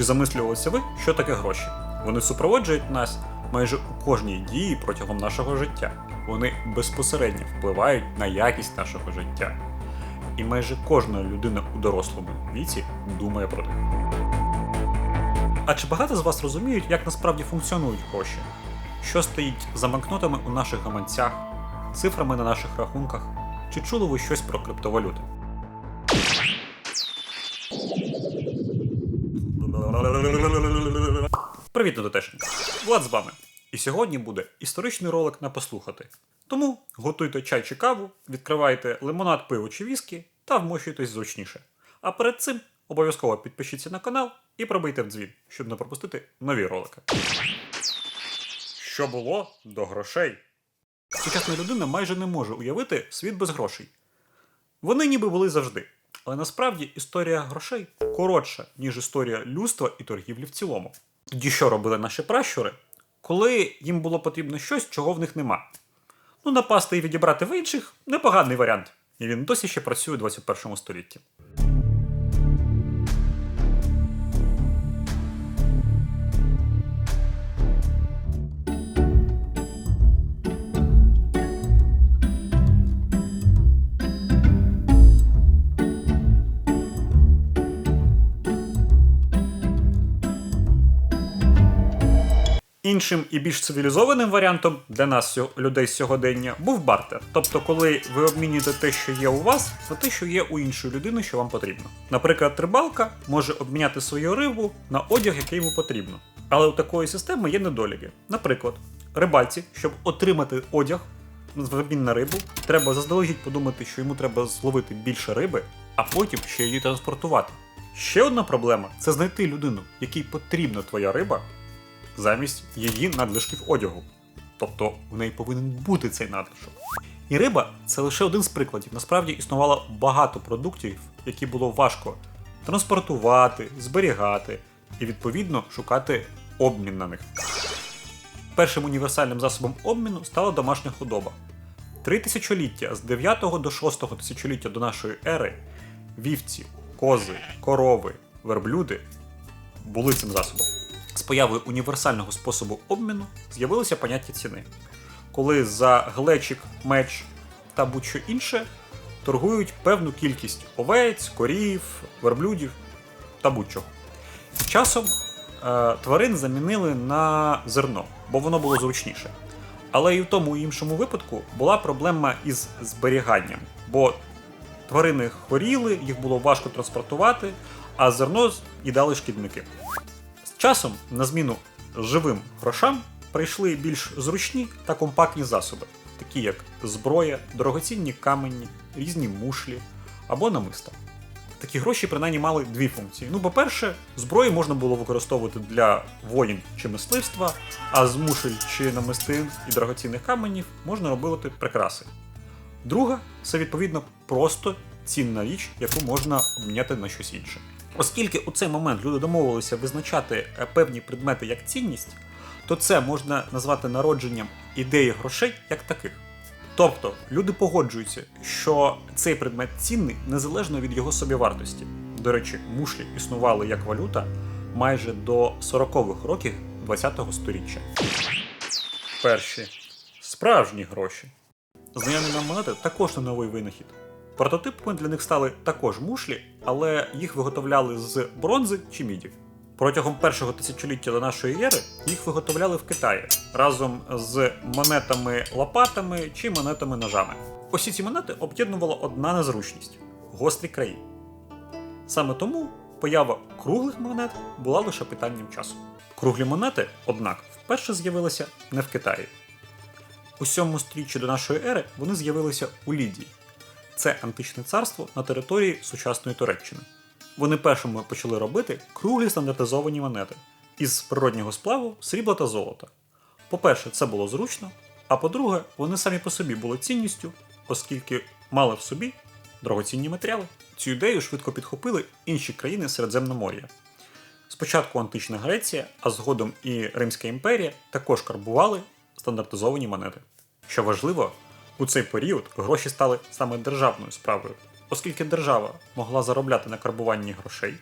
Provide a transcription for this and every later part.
Чи замислювалися ви, що таке гроші? Вони супроводжують нас майже у кожній дії протягом нашого життя. Вони безпосередньо впливають на якість нашого життя. І майже кожна людина у дорослому віці думає про них. А чи багато з вас розуміють, як насправді функціонують гроші? Що стоїть за банкнотами у наших гаманцях, цифрами на наших рахунках? Чи чули ви щось про криптовалюти? Привіт, дотешні! Влад з вами. І сьогодні буде історичний ролик на послухати. Тому готуйте чай чи каву, відкривайте лимонад, пиво чи віскі та вмощуйтесь зручніше. А перед цим обов'язково підпишіться на канал і пробийте в дзвін, щоб не пропустити нові ролики. Що було до грошей? Сучасна людина майже не може уявити світ без грошей. Вони ніби були завжди. Але насправді історія грошей коротша, ніж історія людства і торгівлі в цілому. Тоді що робили наші пращури, коли їм було потрібно щось, чого в них нема? Ну, напасти і відібрати в інших непоганий варіант. І він досі ще працює у 21 столітті. Іншим і більш цивілізованим варіантом для нас, людей сьогодення, був бартер. Тобто, коли ви обмінюєте те, що є у вас, на те, що є у іншої людини, що вам потрібно. Наприклад, рибалка може обміняти свою рибу на одяг, який йому потрібно. Але у такої системи є недоліки. Наприклад, рибальці, щоб отримати одяг обмін на рибу, треба заздалегідь подумати, що йому треба зловити більше риби, а потім ще її транспортувати. Ще одна проблема це знайти людину, якій потрібна твоя риба, замість її надлишків одягу. Тобто в неї повинен бути цей надлишок. І риба це лише один з прикладів. Насправді існувало багато продуктів, які було важко транспортувати, зберігати і відповідно шукати обмін на них. Першим універсальним засобом обміну стала домашня худоба. Три тисячоліття з 9 до 6 тисячоліття до нашої ери вівці, кози, корови, верблюди були цим засобом. З появою універсального способу обміну з'явилося поняття ціни, коли за глечик, меч та будь-що інше торгують певну кількість овець, корів, верблюдів та будь-чого. Часом е, тварин замінили на зерно, бо воно було зручніше. Але і в тому і іншому випадку була проблема із зберіганням, бо тварини хворіли, їх було важко транспортувати, а зерно їдали шкідники. Часом на зміну живим грошам прийшли більш зручні та компактні засоби, такі як зброя, дорогоцінні камені, різні мушлі або намиста. Такі гроші принаймні мали дві функції. Ну, по-перше, зброю можна було використовувати для воїн чи мисливства, а з мушель чи намистин і дорогоцінних каменів можна робити прикраси. Друга це відповідно просто цінна річ, яку можна обміняти на щось інше. Оскільки у цей момент люди домовилися визначати е, певні предмети як цінність, то це можна назвати народженням ідеї грошей як таких. Тобто люди погоджуються, що цей предмет цінний незалежно від його собівартості. До речі, мушлі існували як валюта майже до 40-х років ХХ століття. Перші справжні гроші. Знайомі нам монети також не новий винахід. Прототипами для них стали також мушлі, але їх виготовляли з бронзи чи міді. Протягом першого тисячоліття до нашої ери їх виготовляли в Китаї разом з монетами лопатами чи монетами ножами. Усі ці монети об'єднувала одна незручність гострі краї. Саме тому поява круглих монет була лише питанням часу. Круглі монети, однак, вперше з'явилися не в Китаї. У сьомому стріччі до нашої ери вони з'явилися у Лідії. Це античне царство на території сучасної Туреччини. Вони першими почали робити круглі стандартизовані монети із природнього сплаву, срібла та золота. По-перше, це було зручно, а по-друге, вони самі по собі були цінністю, оскільки мали в собі дорогоцінні матеріали. Цю ідею швидко підхопили інші країни Середземномор'я. Спочатку антична Греція, а згодом і Римська імперія також карбували стандартизовані монети. Що важливо, у цей період гроші стали саме державною справою, оскільки держава могла заробляти на карбуванні грошей,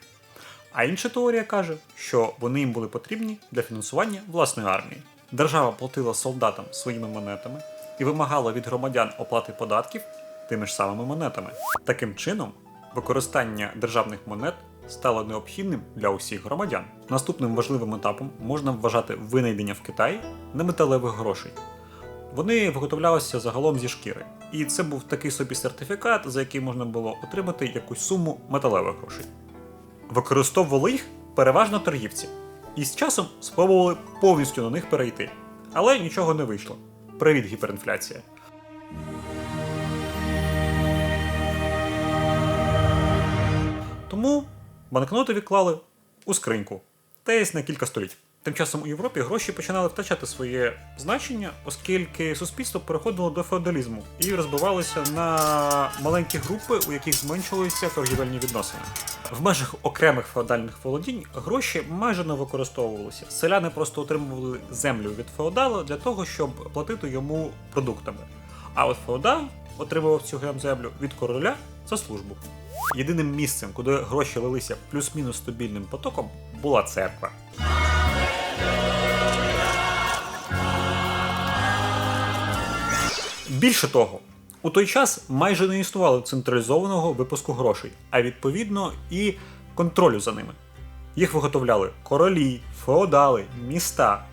А інша теорія каже, що вони їм були потрібні для фінансування власної армії. Держава платила солдатам своїми монетами і вимагала від громадян оплати податків тими ж самими монетами. Таким чином, використання державних монет стало необхідним для усіх громадян. Наступним важливим етапом можна вважати винайдення в Китаї неметалевих грошей. Вони виготовлялися загалом зі шкіри, і це був такий собі сертифікат, за який можна було отримати якусь суму металевих грошей. Використовували їх переважно торгівці, і з часом спробували повністю на них перейти. Але нічого не вийшло. Привіт, гіперінфляція. Тому банкноти відклали у скриньку, десь на кілька століть. Тим часом у Європі гроші починали втрачати своє значення, оскільки суспільство переходило до феодалізму і розбивалося на маленькі групи, у яких зменшувалися торгівельні відносини. В межах окремих феодальних володінь гроші майже не використовувалися. Селяни просто отримували землю від феодала для того, щоб платити йому продуктами. А от феодал отримував цю землю від короля за службу. Єдиним місцем, куди гроші лилися плюс-мінус стабільним потоком, була церква. Більше того, у той час майже не існувало централізованого випуску грошей, а відповідно і контролю за ними. Їх виготовляли королі, феодали, міста.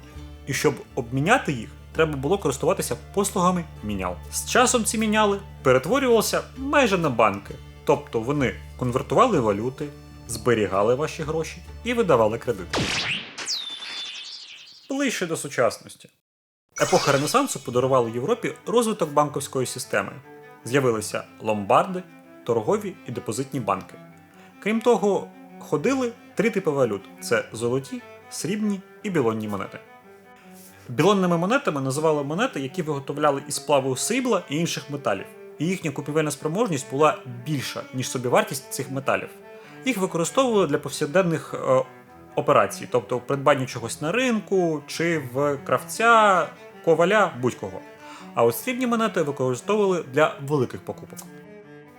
І щоб обміняти їх, треба було користуватися послугами мінял. З часом ці міняли перетворювалися майже на банки, тобто вони конвертували валюти, зберігали ваші гроші і видавали кредити. Ближче до сучасності. Епоха Ренесансу подарувала Європі розвиток банківської системи. З'явилися ломбарди, торгові і депозитні банки. Крім того, ходили три типи валют: це золоті, срібні і білонні монети. Білонними монетами називали монети, які виготовляли із сплаву срібла і інших металів, і їхня купівельна спроможність була більша, ніж собівартість цих металів. Їх використовували для повсякденних операцій, тобто придбання чогось на ринку чи в кравця, коваля, будь-кого. А от срібні монети використовували для великих покупок.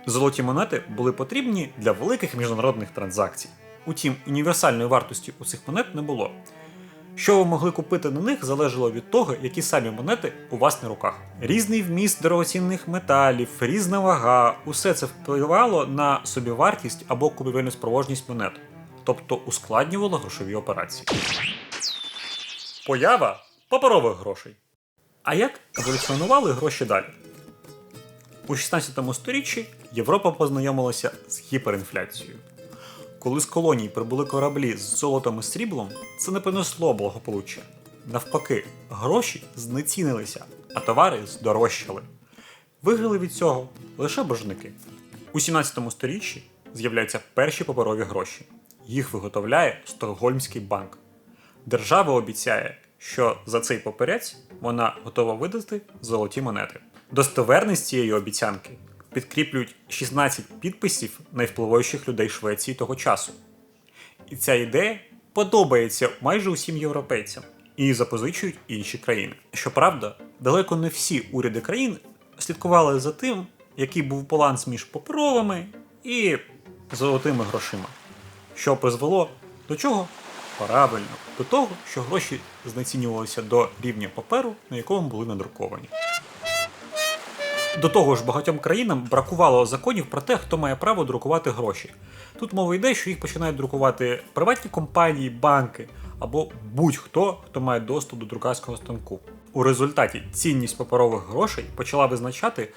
Золоті монети були потрібні для великих міжнародних транзакцій. Утім, універсальної вартості у цих монет не було. Що ви могли купити на них, залежало від того, які самі монети у вас на руках. Різний вміст дорогоцінних металів, різна вага, усе це впливало на собівартість або купівельну спроможність монет, тобто ускладнювало грошові операції. Поява паперових грошей. А як еволюціонували гроші далі? У 16 сторіччі Європа познайомилася з гіперінфляцією. Коли з колоній прибули кораблі з золотом і сріблом, це не принесло благополуччя. Навпаки, гроші знецінилися, а товари здорожчали. Виграли від цього лише божники. У 17 сторіччі з'являються перші паперові гроші. Їх виготовляє Стокгольмський банк. Держава обіцяє, що за цей папірець вона готова видати золоті монети. Достовірність цієї обіцянки підкріплюють 16 підписів найвпливовіших людей Швеції того часу. І ця ідея подобається майже усім європейцям і запозичують інші країни. Щоправда, далеко не всі уряди країн слідкували за тим, який був баланс між паперовими і золотими грошима, що призвело до чого? Правильно, до того, що гроші знецінювалися до рівня паперу, на якому були надруковані. До того ж, багатьом країнам бракувало законів про те, хто має право друкувати гроші. Тут мова йде, що їх починають друкувати приватні компанії, банки або будь-хто, хто має доступ до друкарського станку. У результаті цінність паперових грошей почала визначати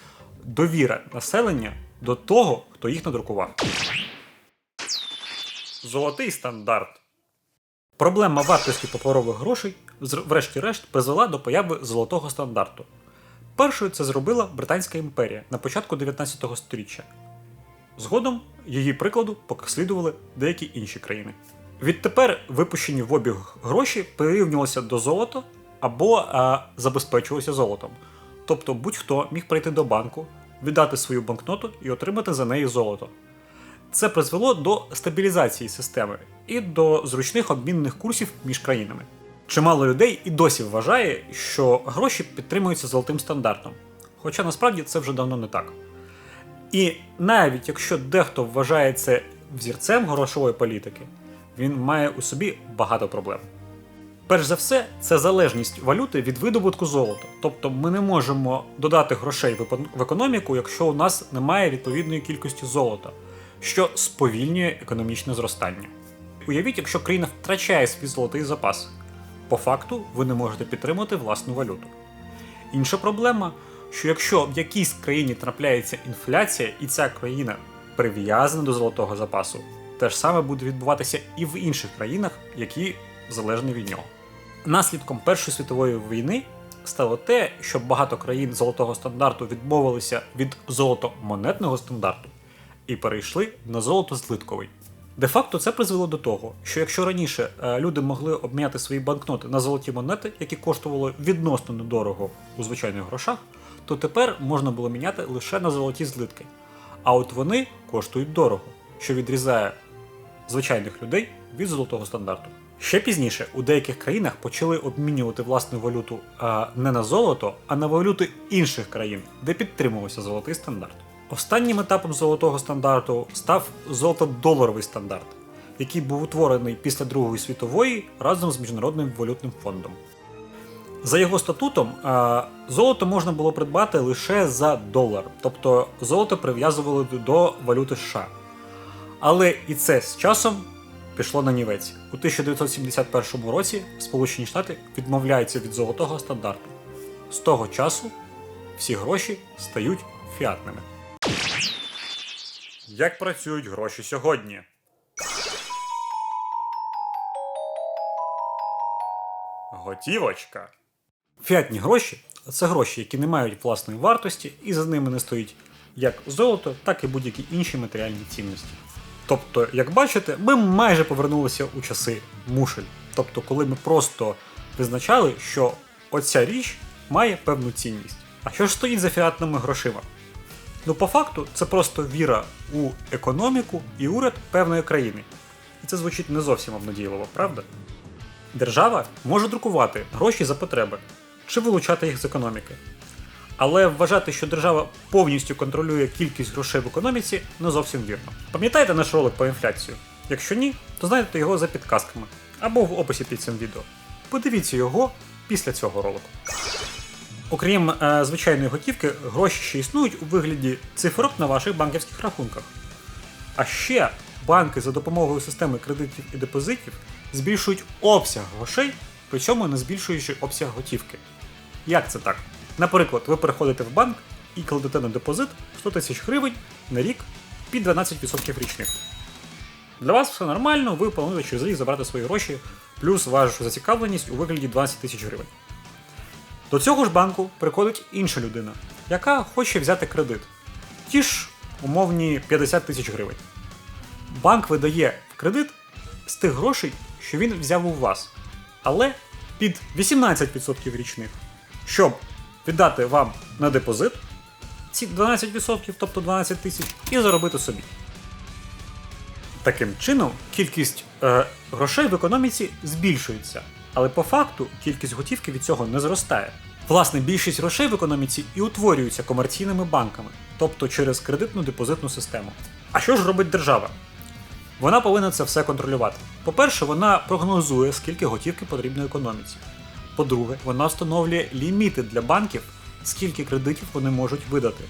довіра населення до того, хто їх надрукував. Золотий стандарт. Проблема вартості паперових грошей, врешті-решт, призвела до появи золотого стандарту. Першою це зробила Британська імперія на початку 19 століття. Згодом її прикладу послідували деякі інші країни. Відтепер випущені в обіг гроші прирівнювалися до золота або а, забезпечувалися золотом. Тобто будь-хто міг прийти до банку, віддати свою банкноту і отримати за неї золото. Це призвело до стабілізації системи і до зручних обмінних курсів між країнами. Чимало людей і досі вважає, що гроші підтримуються золотим стандартом, хоча насправді це вже давно не так. І навіть якщо дехто вважає це взірцем грошової політики, він має у собі багато проблем. Перш за все, це залежність валюти від видобутку золота. Тобто ми не можемо додати грошей в економіку, якщо у нас немає відповідної кількості золота, що сповільнює економічне зростання. Уявіть, якщо країна втрачає свій золотий запас, по факту ви не можете підтримати власну валюту. Інша проблема, що якщо в якійсь країні трапляється інфляція, і ця країна прив'язана до золотого запасу, те ж саме буде відбуватися і в інших країнах, які залежні від нього. Наслідком Першої світової війни стало те, що багато країн золотого стандарту відмовилися від золотомонетного стандарту і перейшли на золото-злитковий. Де-факто це призвело до того, що якщо раніше е, люди могли обміняти свої банкноти на золоті монети, які коштували відносно недорого у звичайних грошах, то тепер можна було міняти лише на золоті злитки. А от вони коштують дорого, що відрізає звичайних людей від золотого стандарту. Ще пізніше у деяких країнах почали обмінювати власну валюту не на золото, а на валюти інших країн, де підтримувався золотий стандарт. Останнім етапом золотого стандарту став золотодоларовий стандарт, який був утворений після Другої світової разом з Міжнародним валютним фондом. За його статутом, золото можна було придбати лише за долар, тобто золото прив'язували до валюти США. Але і це з часом пішло на нівець. У 1971 році Сполучені Штати відмовляються від золотого стандарту. З того часу всі гроші стають фіатними. Як працюють гроші сьогодні? Готівочка. Фіатні гроші це гроші, які не мають власної вартості, і за ними не стоїть як золото, так і будь-які інші матеріальні цінності. Тобто, як бачите, ми майже повернулися у часи мушель. Тобто, коли ми просто визначали, що оця річ має певну цінність. А що ж стоїть за фіатними грошима? Ну, по факту, це просто віра у економіку і уряд певної країни. І це звучить не зовсім обнадійливо, правда? Держава може друкувати гроші за потреби чи вилучати їх з економіки. Але вважати, що держава повністю контролює кількість грошей в економіці, не зовсім вірно. Пам'ятаєте наш ролик по інфляцію? Якщо ні, то знайдете його за підказками або в описі під цим відео. Подивіться його після цього ролику. Окрім е, звичайної готівки, гроші ще існують у вигляді цифрок на ваших банківських рахунках. А ще банки за допомогою системи кредитів і депозитів збільшують обсяг грошей, при цьому не збільшуючи обсяг готівки. Як це так? Наприклад, ви приходите в банк і кладете на депозит 100 тисяч гривень на рік під 12% річних. Для вас все нормально, ви плануєте через рік забрати свої гроші, плюс вашу зацікавленість у вигляді 12 тисяч гривень. До цього ж банку приходить інша людина, яка хоче взяти кредит. Ті ж умовні 50 тисяч гривень. Банк видає кредит з тих грошей, що він взяв у вас, але під 18% річних, щоб віддати вам на депозит ці 12%, тобто 12 тисяч, і заробити собі. Таким чином, кількість е, грошей в економіці збільшується, але по факту кількість готівки від цього не зростає. Власне, більшість грошей в економіці і утворюються комерційними банками, тобто через кредитну депозитну систему. А що ж робить держава? Вона повинна це все контролювати. По-перше, вона прогнозує, скільки готівки потрібно економіці. По-друге, вона встановлює ліміти для банків, скільки кредитів вони можуть видати,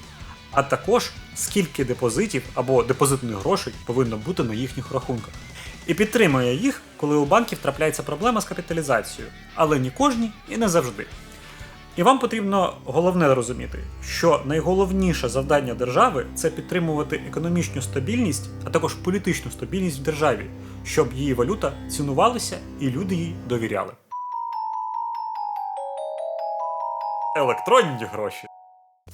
а також скільки депозитів або депозитних грошей повинно бути на їхніх рахунках. І підтримує їх, коли у банків трапляється проблема з капіталізацією, але не кожні і не завжди. І вам потрібно головне розуміти, що найголовніше завдання держави це підтримувати економічну стабільність, а також політичну стабільність в державі, щоб її валюта цінувалася і люди їй довіряли. Електронні гроші.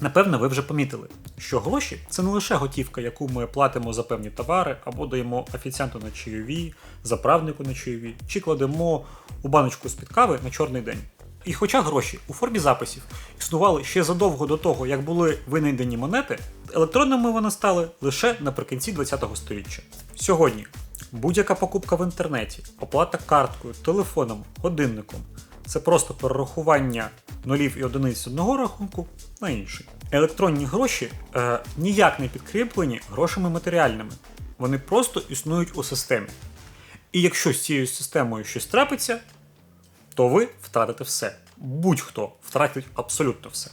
Напевно, ви вже помітили, що гроші це не лише готівка, яку ми платимо за певні товари, або даємо офіціанту на чайові, заправнику на чайові, чи кладемо у баночку з-під кави на чорний день. І хоча гроші у формі записів існували ще задовго до того, як були винайдені монети, електронними вони стали лише наприкінці ХХ століття. Сьогодні будь-яка покупка в інтернеті, оплата карткою, телефоном, годинником це просто перерахування нулів і одиниць одного рахунку на інший. Електронні гроші е, ніяк не підкріплені грошами матеріальними, вони просто існують у системі. І якщо з цією системою щось трапиться, то ви втратите все. Будь-хто втратить абсолютно все.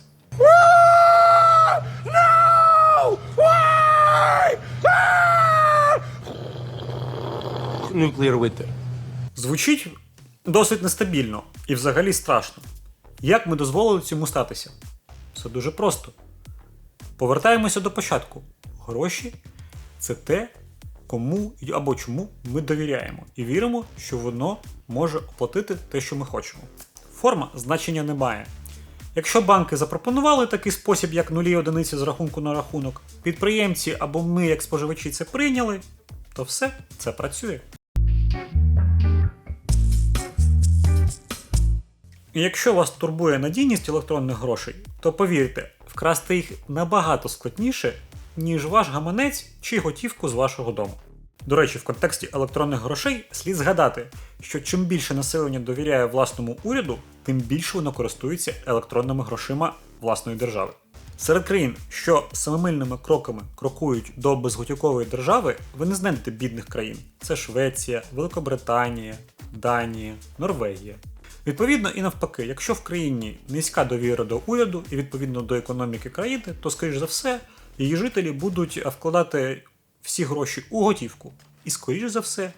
nuclear winter. Звучить досить нестабільно і взагалі страшно. Як ми дозволили цьому статися? Все дуже просто. Повертаємося до початку. Гроші це те, кому або чому ми довіряємо і віримо, що воно може оплатити те, що ми хочемо. Форма значення не має. Якщо банки запропонували такий спосіб, як нулі одиниці з рахунку на рахунок, підприємці або ми, як споживачі, це прийняли, то все це працює. Якщо вас турбує надійність електронних грошей, то повірте, вкрасти їх набагато складніше, ніж ваш гаманець чи готівку з вашого дому. До речі, в контексті електронних грошей слід згадати, що чим більше населення довіряє власному уряду, тим більше воно користується електронними грошима власної держави. Серед країн, що семимильними кроками крокують до безготівкової держави, ви не знайдете бідних країн. Це Швеція, Великобританія, Данія, Норвегія. Відповідно, і навпаки, якщо в країні низька довіра до уряду і відповідно до економіки країни, то, скоріш за все, її жителі будуть вкладати всі гроші у готівку. І, скоріш за все,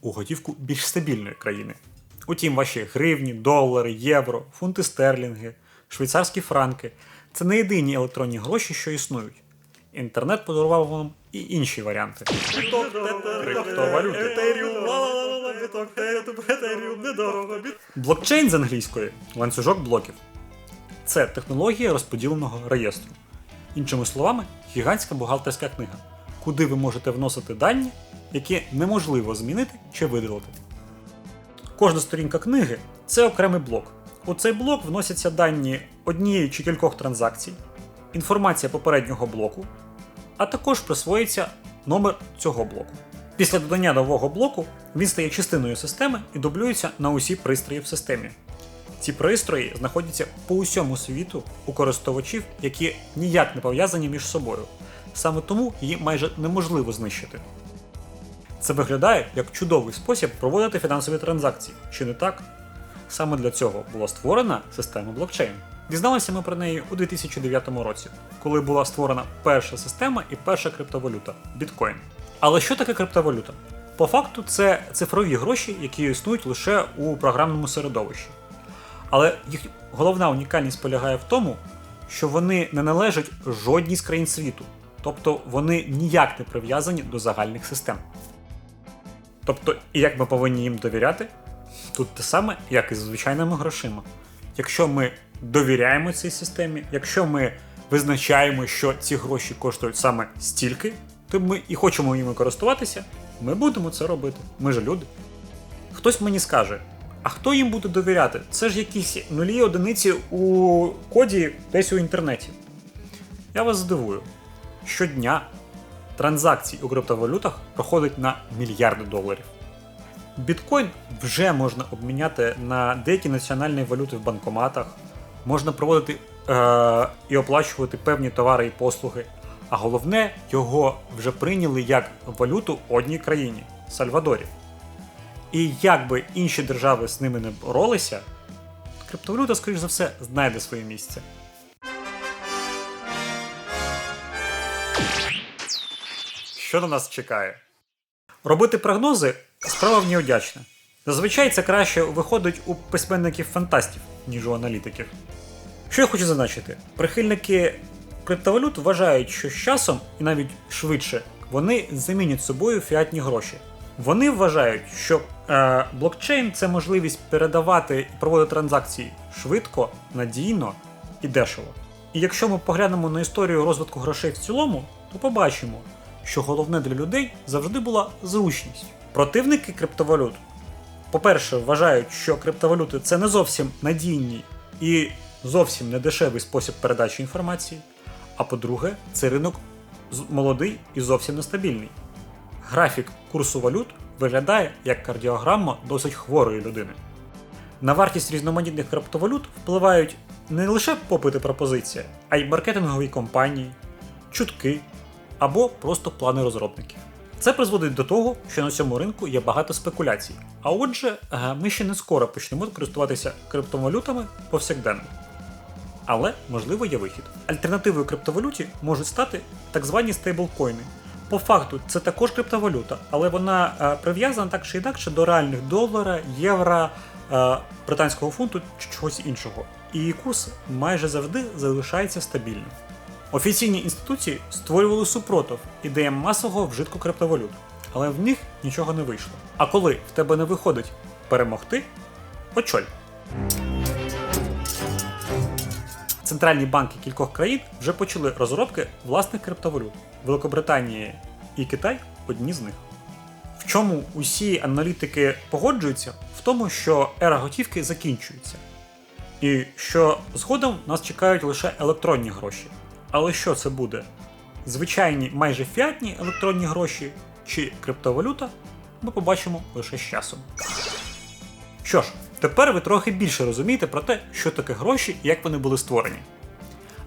у готівку більш стабільної країни. Утім, ваші гривні, долари, євро, фунти стерлінги, швейцарські франки це не єдині електронні гроші, що існують. Інтернет подарував вам і інші варіанти. Криптовалюти. Блокчейн з англійської ланцюжок блоків. Це технологія розподіленого реєстру. Іншими словами, гігантська бухгалтерська книга, куди ви можете вносити дані, які неможливо змінити чи видалити. Кожна сторінка книги це окремий блок. У цей блок вносяться дані однієї чи кількох транзакцій, інформація попереднього блоку, а також присвоїться номер цього блоку. Після додання нового блоку він стає частиною системи і дублюється на усі пристрої в системі. Ці пристрої знаходяться по усьому світу у користувачів, які ніяк не пов'язані між собою. Саме тому її майже неможливо знищити. Це виглядає як чудовий спосіб проводити фінансові транзакції, чи не так? Саме для цього була створена система блокчейн. Дізналися ми про неї у 2009 році, коли була створена перша система і перша криптовалюта біткоін. Але що таке криптовалюта? По факту, це цифрові гроші, які існують лише у програмному середовищі. Але їх головна унікальність полягає в тому, що вони не належать жодній з країн світу, тобто вони ніяк не прив'язані до загальних систем. Тобто, і як ми повинні їм довіряти? Тут те саме, як і з звичайними грошима. Якщо ми довіряємо цій системі, якщо ми визначаємо, що ці гроші коштують саме стільки, то ми і хочемо ними користуватися, ми будемо це робити. Ми ж люди. Хтось мені скаже, а хто їм буде довіряти? Це ж якісь нулі одиниці у коді десь у інтернеті. Я вас здивую. Щодня транзакцій у криптовалютах проходить на мільярди доларів. Біткоін вже можна обміняти на деякі національні валюти в банкоматах, можна проводити е- і оплачувати певні товари і послуги. А головне, його вже прийняли як валюту одній країні Сальвадорі. І як би інші держави з ними не боролися, криптовалюта, скоріш за все, знайде своє місце. Що на нас чекає? Робити прогнози справа в неудячна. Зазвичай це краще виходить у письменників фантастів, ніж у аналітиків. Що я хочу зазначити? Прихильники криптовалют вважають, що з часом, і навіть швидше, вони замінять собою фіатні гроші. Вони вважають, що е, блокчейн це можливість передавати і проводити транзакції швидко, надійно і дешево. І якщо ми поглянемо на історію розвитку грошей в цілому, то побачимо, що головне для людей завжди була зручність. Противники криптовалют, по-перше, вважають, що криптовалюти це не зовсім надійний і зовсім не дешевий спосіб передачі інформації. А по-друге, це ринок молодий і зовсім нестабільний. Графік курсу валют виглядає як кардіограма досить хворої людини. На вартість різноманітних криптовалют впливають не лише попит і пропозиція, а й маркетингові компанії, чутки або просто плани розробників. Це призводить до того, що на цьому ринку є багато спекуляцій. А отже, е, ми ще не скоро почнемо користуватися криптовалютами повсякденно. Але можливо є вихід. Альтернативою криптовалюті можуть стати так звані стейблкоїни. По факту, це також криптовалюта, але вона е, прив'язана так чи інакше до реальних долара, євро, е, британського фунту чи чогось іншого. І її курс майже завжди залишається стабільним. Офіційні інституції створювали супротив ідеям масового вжитку криптовалют, але в них нічого не вийшло. А коли в тебе не виходить перемогти, очоль. Центральні банки кількох країн вже почали розробки власних криптовалют. Великобританія і Китай одні з них. В чому усі аналітики погоджуються? В тому, що ера готівки закінчується. І що згодом нас чекають лише електронні гроші. Але що це буде? Звичайні майже фіатні електронні гроші чи криптовалюта? Ми побачимо лише з часом. Що ж, тепер ви трохи більше розумієте про те, що таке гроші і як вони були створені.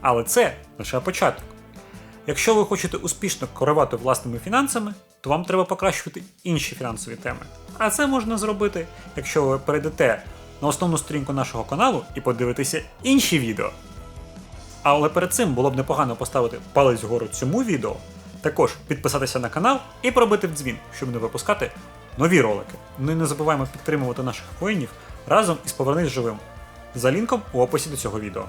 Але це лише початок. Якщо ви хочете успішно керувати власними фінансами, то вам треба покращувати інші фінансові теми. А це можна зробити, якщо ви перейдете на основну сторінку нашого каналу і подивитеся інші відео. Але перед цим було б непогано поставити палець вгору цьому відео, також підписатися на канал і пробити в дзвін, щоб не випускати нові ролики. Ну і не забуваємо підтримувати наших воїнів разом із Повернись живим за лінком у описі до цього відео.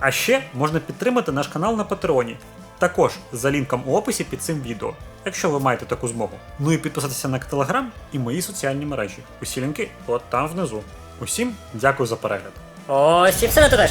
А ще можна підтримати наш канал на Патреоні, також за лінком у описі під цим відео, якщо ви маєте таку змогу. Ну і підписатися на телеграм і мої соціальні мережі. Усі лінки от там внизу. Усім дякую за перегляд. Ось і все на тудеш.